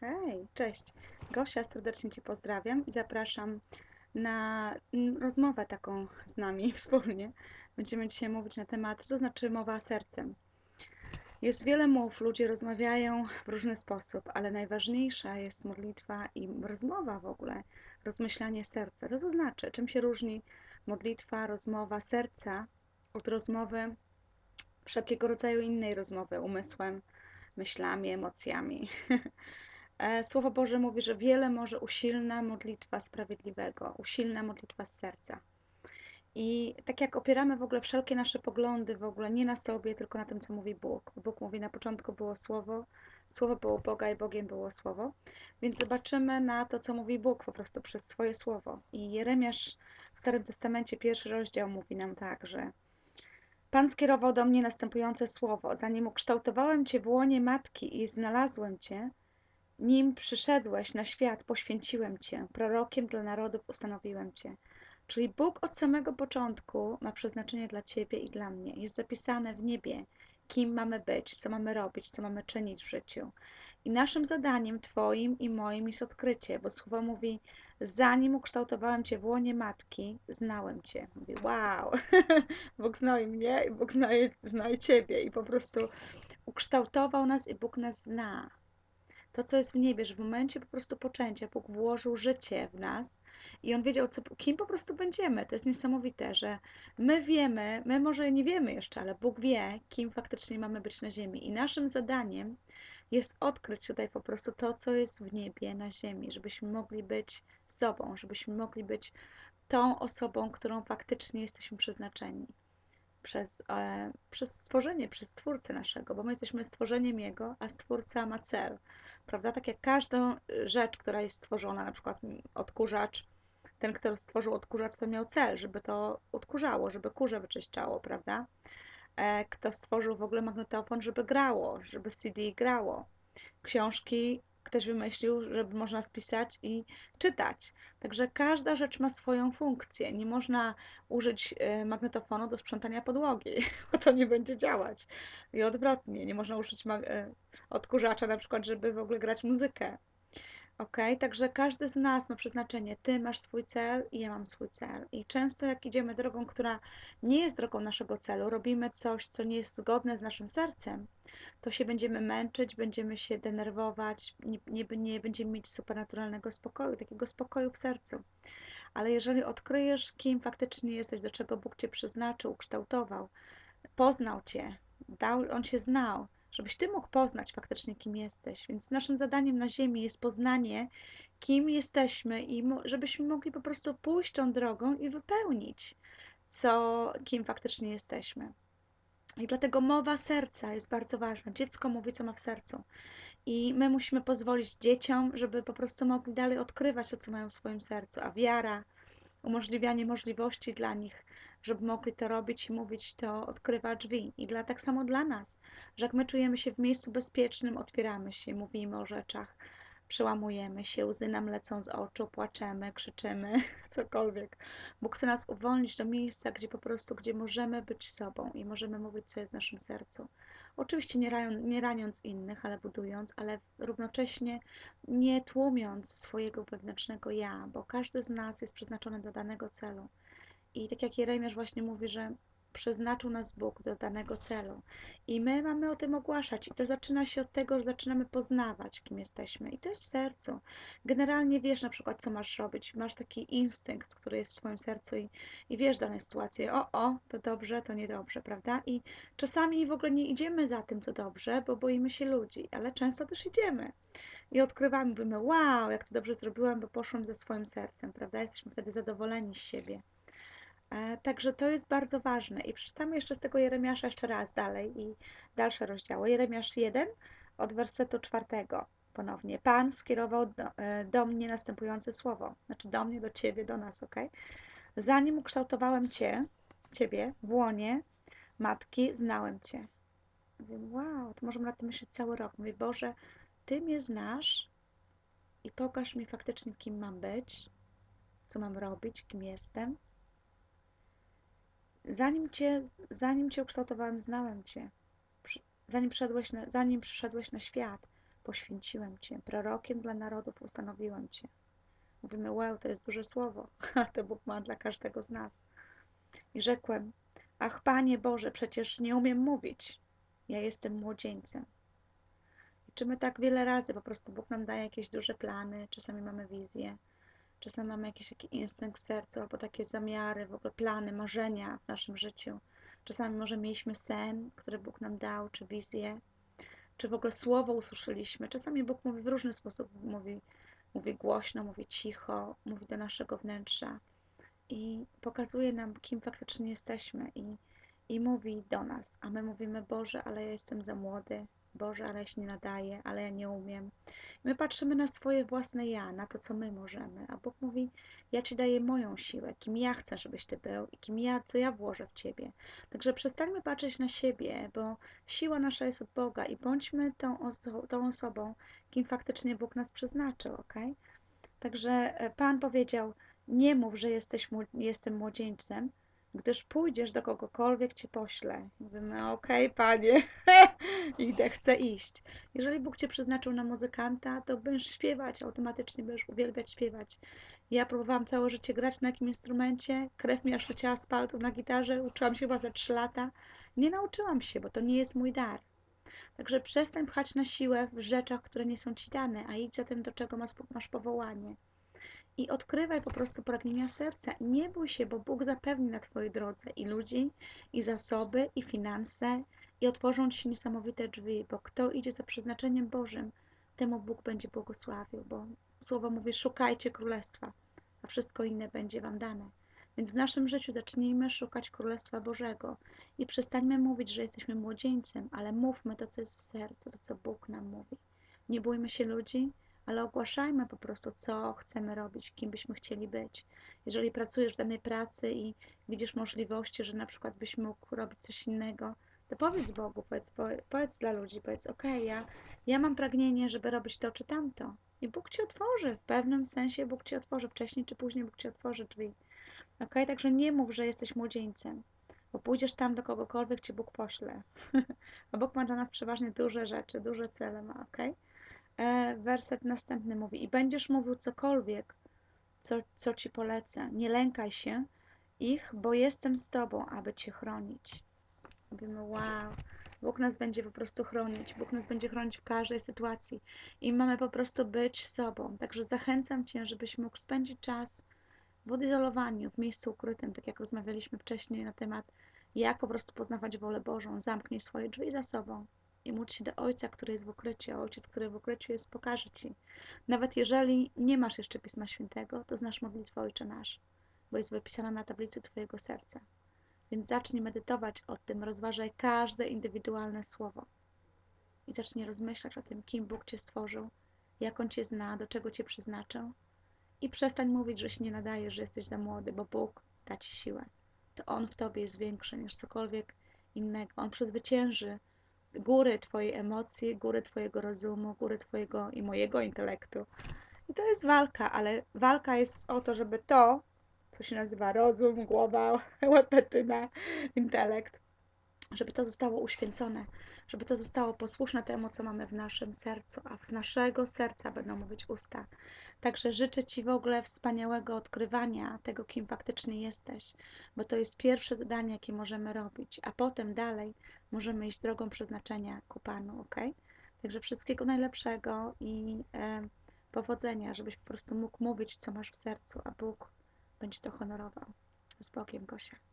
Hej, cześć. Gosia, serdecznie Cię pozdrawiam i zapraszam na rozmowę taką z nami wspólnie. Będziemy dzisiaj mówić na temat, co to znaczy mowa sercem. Jest wiele mów, ludzie rozmawiają w różny sposób, ale najważniejsza jest modlitwa i rozmowa w ogóle, rozmyślanie serca. Co to znaczy? Czym się różni modlitwa, rozmowa serca od rozmowy wszelkiego rodzaju innej rozmowy umysłem, myślami, emocjami? E, Słowo Boże mówi, że wiele może usilna modlitwa sprawiedliwego, usilna modlitwa z serca. I tak jak opieramy w ogóle wszelkie nasze poglądy, w ogóle nie na sobie, tylko na tym, co mówi Bóg. Bóg mówi, na początku było Słowo, Słowo było Boga i Bogiem było Słowo. Więc zobaczymy na to, co mówi Bóg po prostu przez swoje Słowo. I Jeremiasz w Starym Testamencie, pierwszy rozdział mówi nam tak, że Pan skierował do mnie następujące słowo. Zanim ukształtowałem Cię w łonie matki i znalazłem Cię, nim przyszedłeś na świat, poświęciłem Cię, prorokiem dla narodów ustanowiłem Cię. Czyli Bóg od samego początku ma przeznaczenie dla Ciebie i dla mnie. Jest zapisane w niebie, kim mamy być, co mamy robić, co mamy czynić w życiu. I naszym zadaniem, Twoim i moim, jest odkrycie, bo słowo mówi, zanim ukształtowałem Cię w łonie matki, znałem Cię. Mówi, wow, Bóg zna i mnie, i Bóg zna, zna i Ciebie. I po prostu ukształtował nas i Bóg nas zna to, co jest w niebie, że w momencie po prostu poczęcia Bóg włożył życie w nas i On wiedział, co, kim po prostu będziemy. To jest niesamowite, że my wiemy, my może nie wiemy jeszcze, ale Bóg wie, kim faktycznie mamy być na ziemi. I naszym zadaniem jest odkryć tutaj po prostu to, co jest w niebie, na ziemi, żebyśmy mogli być sobą, żebyśmy mogli być tą osobą, którą faktycznie jesteśmy przeznaczeni przez, e, przez stworzenie, przez Stwórcę naszego, bo my jesteśmy stworzeniem Jego, a Stwórca ma cel, prawda? Tak jak każdą rzecz, która jest stworzona, na przykład odkurzacz, ten, kto stworzył odkurzacz, to miał cel, żeby to odkurzało, żeby kurze wyczyszczało, prawda? E, kto stworzył w ogóle magnetofon, żeby grało, żeby CD grało. Książki ktoś wymyślił, żeby można spisać i czytać. Także każda rzecz ma swoją funkcję. Nie można użyć e, magnetofonu do sprzątania podłogi, bo to nie będzie działać. I odwrotnie, nie można użyć e, odkurzacza na przykład, żeby w ogóle grać muzykę. Ok, także każdy z nas ma przeznaczenie. Ty masz swój cel i ja mam swój cel. I często, jak idziemy drogą, która nie jest drogą naszego celu, robimy coś, co nie jest zgodne z naszym sercem, to się będziemy męczyć, będziemy się denerwować, nie, nie, nie będziemy mieć supernaturalnego spokoju, takiego spokoju w sercu. Ale jeżeli odkryjesz, kim faktycznie jesteś, do czego Bóg cię przeznaczył, kształtował, poznał cię, dał, on się znał, żebyś ty mógł poznać faktycznie, kim jesteś. Więc naszym zadaniem na Ziemi jest poznanie, kim jesteśmy i żebyśmy mogli po prostu pójść tą drogą i wypełnić, co, kim faktycznie jesteśmy. I dlatego mowa serca jest bardzo ważna. Dziecko mówi, co ma w sercu. I my musimy pozwolić dzieciom, żeby po prostu mogli dalej odkrywać to, co mają w swoim sercu. A wiara, umożliwianie możliwości dla nich, żeby mogli to robić i mówić, to odkrywa drzwi. I dla, tak samo dla nas, że jak my czujemy się w miejscu bezpiecznym, otwieramy się, mówimy o rzeczach, przełamujemy się, łzy nam lecą z oczu, płaczemy, krzyczymy, cokolwiek. Bóg chce nas uwolnić do miejsca, gdzie po prostu, gdzie możemy być sobą i możemy mówić, co jest w naszym sercu. Oczywiście nie, ranią, nie raniąc innych, ale budując, ale równocześnie nie tłumiąc swojego wewnętrznego ja, bo każdy z nas jest przeznaczony do danego celu. I tak jak Jeremiasz właśnie mówi, że przeznaczył nas Bóg do danego celu. I my mamy o tym ogłaszać. I to zaczyna się od tego, że zaczynamy poznawać, kim jesteśmy. I to jest w sercu. Generalnie wiesz na przykład, co masz robić. Masz taki instynkt, który jest w Twoim sercu i, i wiesz dane sytuacje. O, o, to dobrze, to niedobrze, prawda? I czasami w ogóle nie idziemy za tym, co dobrze, bo boimy się ludzi, ale często też idziemy. I odkrywamy, mówimy, wow, jak to dobrze zrobiłam, bo poszłam ze swoim sercem, prawda? Jesteśmy wtedy zadowoleni z siebie. E, także to jest bardzo ważne. I przeczytamy jeszcze z tego Jeremiasza jeszcze raz dalej i dalsze rozdziały. Jeremiasz 1 od wersetu czwartego ponownie. Pan skierował do, e, do, mnie następujące słowo. Znaczy do mnie, do ciebie, do nas, ok? Zanim ukształtowałem cię, ciebie w łonie matki, znałem cię. Mówię, wow, to możemy nad tym myśleć cały rok. Mówię, Boże, ty mnie znasz i pokaż mi faktycznie, kim mam być, co mam robić, kim jestem Zanim cię, zanim cię ukształtowałem, znałem cię. Zanim, przyszedłeś na, zanim przyszedłeś na świat, poświęciłem Cię, prorokiem dla narodów ustanowiłem Cię. Mówimy, wow, to jest duże słowo, a to Bóg ma dla każdego z nas. I rzekłem, ach Panie Boże, przecież nie umiem mówić, ja jestem młodzieńcem. I czy my tak wiele razy po prostu Bóg nam daje jakieś duże plany, czasami mamy wizje, czasami mamy jakiś taki instynkt serca albo takie zamiary, w ogóle plany, marzenia w naszym życiu. Czasami może mieliśmy sen, który Bóg nam dał, czy wizję, czy w ogóle słowo usłyszeliśmy. Czasami Bóg mówi w różny sposób, mówi, mówi głośno, mówi cicho, mówi do naszego wnętrza i pokazuje nam, kim faktycznie jesteśmy i, i mówi do nas, a my mówimy, Boże, ale ja jestem za młody, Boże, ale ja się nie nadaję, ale ja nie umiem. My patrzymy na swoje własne ja, na to, co my możemy, a Bóg mówi, ja Ci daję moją siłę, kim ja chcę, żebyś Ty był i kim ja, co ja włożę w Ciebie. Także przestańmy patrzeć na siebie, bo siła nasza jest od Boga i bądźmy tą, oso tą osobą, kim faktycznie Bóg nas przeznaczył, ok? Także e, Pan powiedział, nie mów, że jesteś, jestem młodzieńcem, gdyż pójdziesz do kogokolwiek cię pośle. Mówimy, okej, okay, panie, idę, chcę iść. Jeżeli Bóg cię przeznaczył na muzykanta, to będziesz śpiewać, automatycznie będziesz uwielbiać śpiewać. Ja próbowałam całe życie grać na jakim instrumencie, krew mi aż leciała z palców na gitarze, uczyłam się chyba za 3 lata. Nie nauczyłam się, bo to nie jest mój dar. Także przestań pchać na siłę w rzeczach, które nie są ci dane, a idź za tym, do czego masz, masz powołanie i odkrywaj po prostu pragnienia serca. Nie bój się, bo Bóg zapewni na Twojej drodze i ludzi, i zasoby, i finanse, i otworzą Ci niesamowite drzwi, bo kto idzie za przeznaczeniem Bożym, temu Bóg będzie błogosławił, bo słowo mówi: szukajcie królestwa, a wszystko inne będzie Wam dane. Więc w naszym życiu zacznijmy szukać Królestwa Bożego i przestańmy mówić, że jesteśmy młodzieńcem, ale mówmy to, co jest w sercu, to, co Bóg nam mówi. Nie bójmy się ludzi, ale ogłaszajmy po prostu, co chcemy robić, kim byśmy chcieli być. Jeżeli pracujesz w danej pracy i widzisz możliwości, że na przykład byś mógł robić coś innego, to powiedz Bogu, powiedz, powiedz dla ludzi, powiedz, ok, ja, ja mam pragnienie, żeby robić to czy tamto. I Bóg ci otworzy, w pewnym sensie Bóg ci otworzy, wcześniej czy później Bóg ci otworzy drzwi. Ok, także nie mów, że jesteś młodzieńcem, bo pójdziesz tam do kogokolwiek ci Bóg pośle. A Bóg ma dla nas przeważnie duże rzeczy, duże cele ma, ok? E, werset następny mówi: I będziesz mówił cokolwiek, co, co ci polecę. Nie lękaj się ich, bo jestem z tobą, aby cię chronić. Mówimy: Wow, Bóg nas będzie po prostu chronić. Bóg nas będzie chronić w każdej sytuacji. I mamy po prostu być sobą. Także zachęcam cię, żebyś mógł spędzić czas w odizolowaniu, w miejscu ukrytym, tak jak rozmawialiśmy wcześniej na temat, jak po prostu poznawać wolę Bożą. Zamknij swoje drzwi za sobą i módl się do Ojca, który jest w ukryciu, a Ojciec, który w ukryciu jest, pokaże Ci. Nawet jeżeli nie masz jeszcze Pisma Świętego, to znasz modlitwę Ojcze Nasz, bo jest wypisana na tablicy Twojego serca. Więc zacznij medytować o tym, rozważaj każde indywidualne słowo i zacznij rozmyślać o tym, kim Bóg Cię stworzył, jak On Cię zna, do czego Cię przeznaczył i przestań mówić, że się nie nadajesz, że jesteś za młody, bo Bóg da Ci siłę. To On w Tobie jest większy niż cokolwiek innego. On przezwycięży góry Twojej emocji, góry Twojego rozumu, góry Twojego i mojego intelektu. I to jest walka, ale walka jest o to, żeby to, co się nazywa rozum, głowa, łepetyna, intelekt, żeby to zostało uświęcone, żeby to zostało posłuszne temu, co mamy w naszym sercu, a z naszego serca będą mówić usta. Także życzę Ci w ogóle wspaniałego odkrywania tego, kim faktycznie jesteś, bo to jest pierwsze zadanie, jakie możemy robić, a potem dalej możemy iść drogą przeznaczenia ku Panu, ok? Także wszystkiego najlepszego i e, powodzenia, żebyś po prostu mógł mówić, co masz w sercu, a Bóg będzie to honorował. Z Bogiem, Gosia.